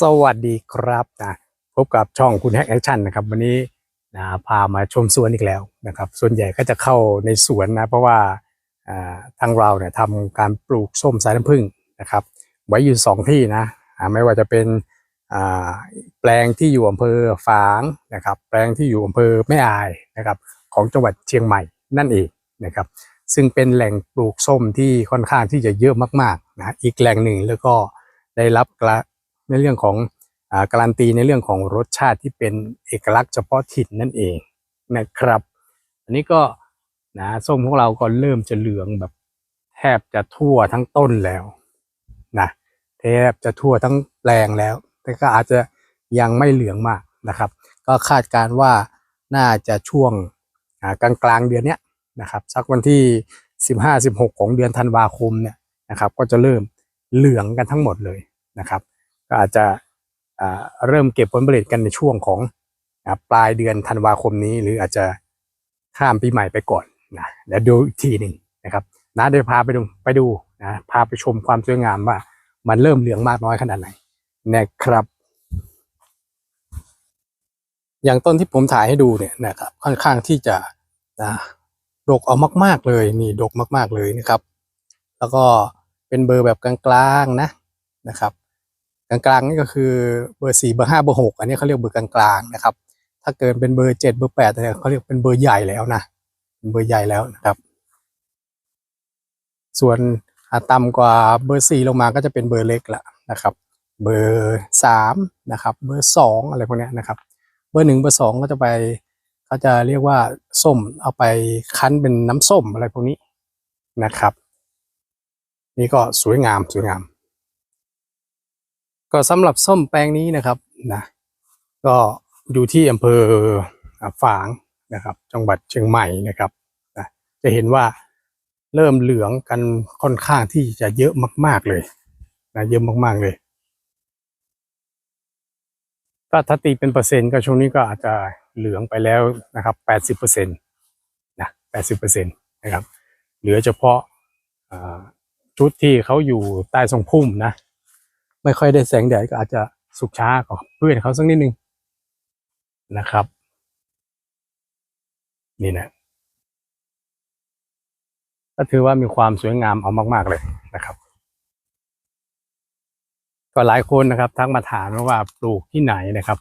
สวัสดีครับนะพบกับช่องคุณแฮกแอคชั่นนะครับ วันนี้นะพามาชมสวนอีกแล้วนะครับ ส่วนใหญ่ก็จะเข้าในสวนนะ เพราะว่าทางเราเนี่ยทำการปลูกส้มสายน้ำผึ้งนะครับ ไว้อยู่สองที่นะไม่ว่าจะเป็นแปลงที่อยู่อำเภอฝางนะครับ แปลงที่อยู่อำเภอแม่อายนะครับ ของจังหวัดเชียงใหม่นั่นเองนะครับ ซึ่งเป็นแหล่งปลูกส้มที่ค่อนข้างที่จะเยอะมากๆนะอีกแหล่งหนึ่งแล้วก็ได้รับกร ในเรื่องของอการันตีในเรื่องของรสชาติที่เป็นเอกลักษณ์เฉพาะถิ่นนั่นเองนะครับ อันนี้ก็นะส้มของเราก็เริ่มจะเหลืองแบบแทบจะทั่วทั้งต้นแล้วนะแทบจะทั่วทั้งแปลงแล้ว แต่ก็อาจจะยังไม่เหลืองมากนะครับ ก็คาดการณ์ว่าน่าจะช่วงกลางกลางเดือนนี้นะครับสักวันที่ 15-16 ของเดือนธันวาคมเนี่ยนะครับ ก็จะเริ่มเหลืองกันทั้งหมดเลยนะครับ ก็อาจจะเริ่มเก็บผลผลิตกันในช่วงของปลายเดือนธันวาคมนี้ หรืออาจจะข้ามปีใหม่ไปก่อนนะเดี๋ยวดูอีกทีหนึ่งนะครับนะเดี๋ยวพาไปดูไปดูนะพาไปชมความสวยงามว่ามันเริ่มเหลืองมากน้อยขนาดไหนนะครับ อย่างต้นที่ผมถ่ายให้ดูเนี่ยนะครับค่อนข้างที่จะนะดกเอามาก ๆเลยนี่ดกมาก ๆเลยนะครับ แล้วก็เป็นเบอร์แบบกลางๆนะนะครับ กลางๆนี่ก็คือเบอร์สี่เบอร์ห้าเบอร์หกอันนี้เขาเรียกเบอร์กลางๆนะครับ ถ้าเกินเป็นเบอร์เจ็ดเบอร์แปดเนี่ยเขาเรียกเป็นเบอร์ใหญ่แล้วนะเป็นเบอร์ใหญ่แล้วนะครับ ส่วนอ่าต่ำกว่าเบอร์สี่ลงมาก็จะเป็นเบอร์เล็กละนะครับ เบอร์สามนะครับ เบอร์สองอะไรพวกนี้นะครับ เบอร์หนึ่งเบอร์สองก็จะไปเขาจะเรียกว่าส้มเอาไปคั้นเป็นน้ำส้มอะไรพวกนี้นะครับ นี่ก็สวยงามสวยงาม ก็สำหรับส้มแปลงนี้นะครับนะก็อยู่ที่อำเภออ่าฝางนะครับ จังหวัดเชียงใหม่นะครับนะจะเห็นว่าเริ่มเหลืองกันค่อนข้างที่จะเยอะมาก ๆเลยนะเยอะมากๆเลยก็ถ้าตีเป็นเปอร์เซ็นต์ก็ช่วงนี้ก็อาจจะเหลืองไปแล้วนะครับแปดสิบเปอร์เซ็นต์นะแปดสิบเปอร์เซ็นต์นะครับ เหลือเฉพาะชุดที่เขาอยู่ใต้ทรงพุ่มนะ ไม่ค่อยได้แสงแดดก็อาจจะสุกช้ากว่าเพื่อนเขาสักนิดนึงนะครับ นี่นะก็ถือว่ามีความสวยงามเอามาก ๆ เลยนะครับ ก็หลายคนนะครับทักมาถามว่าปลูกที่ไหนนะครับ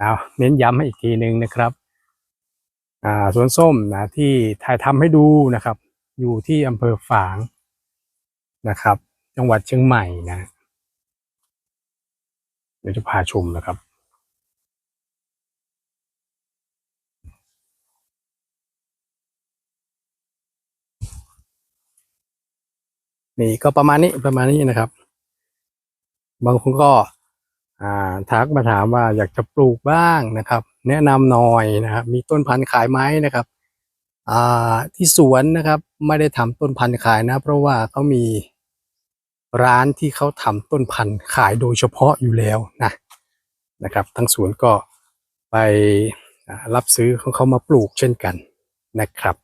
นะเน้นย้ำให้อีกทีหนึ่งนะครับอ่าสวนส้มนะที่ถ่ายทำให้ดูนะครับ อยู่ที่อำเภอฝางนะครับ จังหวัดเชียงใหม่นะ เดี๋ยวจะพาชมนะครับ นี่ก็ประมาณนี้ประมาณนี้นะครับ บางคนก็อ่าทักมาถามว่าอยากจะปลูกบ้างนะครับ แนะนำหน่อยนะครับ มีต้นพันธุ์ขายไหมนะครับที่สวนนะครับ ไม่ได้ทำต้นพันธุ์ขายนะ เพราะว่าเขามี ร้านที่เขาทำต้นพันธุ์ขายโดยเฉพาะอยู่แล้วนะนะครับ ทั้งสวนก็ไปรับซื้อของเขามาปลูกเช่นกันนะครับ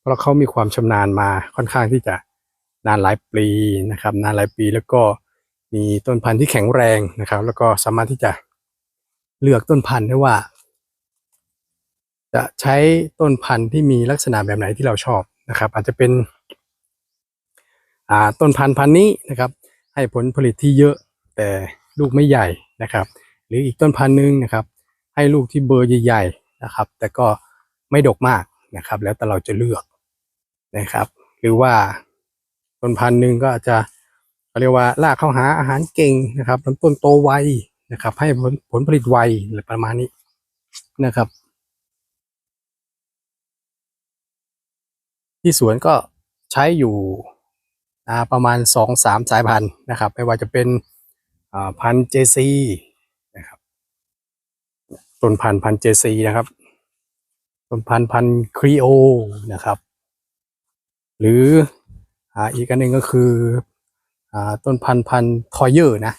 เพราะเขามีความชำนาญมาค่อนข้างที่จะนานหลายปีนะครับ นานหลายปีแล้วก็มีต้นพันธุ์ที่แข็งแรงนะครับ แล้วก็สามารถที่จะเลือกต้นพันธุ์ได้ว่า จะใช้ต้นพันธุ์ที่มีลักษณะแบบไหนที่เราชอบนะครับ อาจจะเป็น อ่าต้นพันธุ์พันธุ์นี้นะครับ ให้ผลผลิตที่เยอะแต่ลูกไม่ใหญ่นะครับ หรืออีกต้นพันธุ์หนึ่งนะครับ ให้ลูกที่เบอร์ใหญ่ๆนะครับ แต่ก็ไม่ดกมากนะครับ แล้วแต่เราจะเลือกนะครับ หรือว่าต้นพันธุ์หนึ่งก็อาจจะเขาเรียกว่าลากเข้าหาอาหารเก่งนะครับลำต้นโตไวนะครับ ให้ผลผลผลิตไวอะไรประมาณนี้นะครับ ที่สวนก็ใช้อยู่ อ่าประมาณสองสามสายพันธุ์นะครับ ไม่ว่าจะเป็นพันเจซีนะครับต้นพันธุ์พันเจซีนะครับต้นพันธุ์พันครีโอนะครับ หรือออีกอันหนึ่งก็คืออต้นพันธุ์พันทอยเยอร์นะ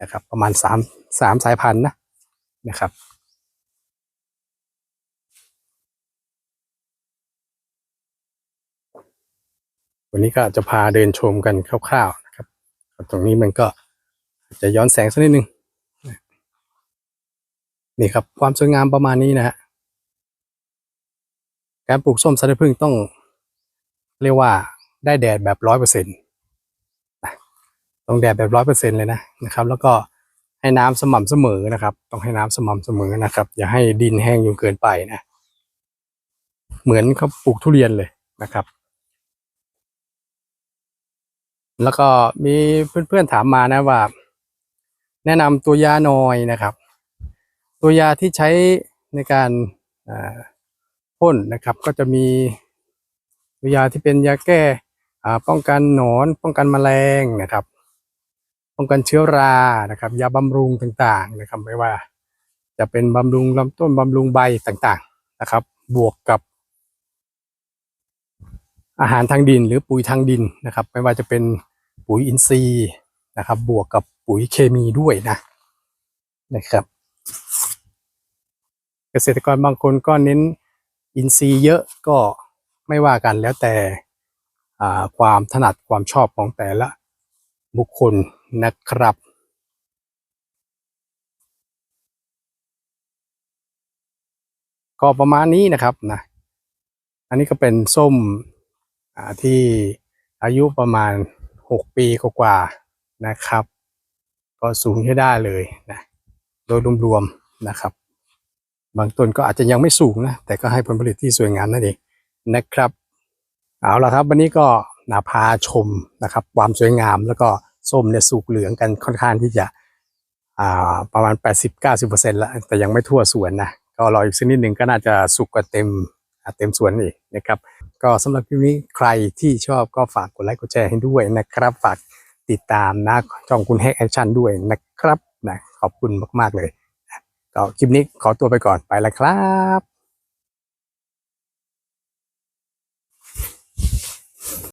นะครับ ประมาณสามสามสายพันธุ์นะนะครับ วันนี้ก็จะพาเดินชมกันคร่าวๆนะครับ ตรงนี้มันก็จะย้อนแสงสักนิดนึงนี่ครับความสวยงามประมาณนี้นะฮะการปลูกส้มสายพึ่งต้องเรียกว่าได้แดดแบบร้อยเปอร์เซ็นต์ต้องแดดแบบร้อยเปอร์เซ็นต์เลยนะนะครับ แล้วก็ให้น้ำสม่ำเสมอนะครับ ต้องให้น้ำสม่ำเสมอนะครับ อย่าให้ดินแห้งจนเกินไปนะ เหมือนเขาปลูกทุเรียนเลยนะครับ แล้วก็มีเพื่อนๆถามมานะว่า แนะนำตัวยาหน่อยนะครับ ตัวยาที่ใช้ในการพ่นนะครับ ก็จะมีตัวยาที่เป็นยาแก้ป้องกันหนอนป้องกันแมลงนะครับ ป้องกันเชื้อรานะครับ ยาบำรุงต่างๆนะครับไม่ว่า จะเป็นบำรุงลำต้นบำรุงใบต่างๆนะครับ บวกกับอาหารทางดินหรือปุ๋ยทางดินนะครับ ไม่ว่าจะเป็น ปุ๋ยอินทรีย์นะครับ บวกกับปุ๋ยเคมีด้วยนะนะครับ เกษตรกรบางคนก็เน้นอินทรีย์เยอะก็ไม่ว่ากันแล้วแต่ความถนัดความชอบของแต่ละบุคคลนะครับก็ประมาณนี้นะครับนะอันนี้ก็เป็นส้มที่อายุประมาณ หกปีกว่าๆนะครับ ก็สูงใช้ได้เลยนะโดยรวมๆนะครับ บางต้นก็อาจจะยังไม่สูงนะแต่ก็ให้ผลผลิตที่สวยงามนั่นเองนะครับเอาละครับ วันนี้ก็นาพาชมนะครับ ความสวยงามแล้วก็ส้มเนี่ยสุกเหลืองกันค่อนข้างที่จะประมาณ 80-90%แล้ว แต่ยังไม่ทั่วสวนนะ ก็รออีกสักนิดหนึ่งก็น่าจะสุกกว่าเต็มเต็มสวนอีกนะครับ ก็สำหรับคลิปนี้ใครที่ชอบก็ฝากกดไลค์กดแชร์ให้ด้วยนะครับ ฝากติดตามนะช่องคุณแฮกแอคชั่นด้วยนะครับนะขอบคุณมากๆเลยก็คลิปนี้ขอตัวไปก่อนไปแล้วครับ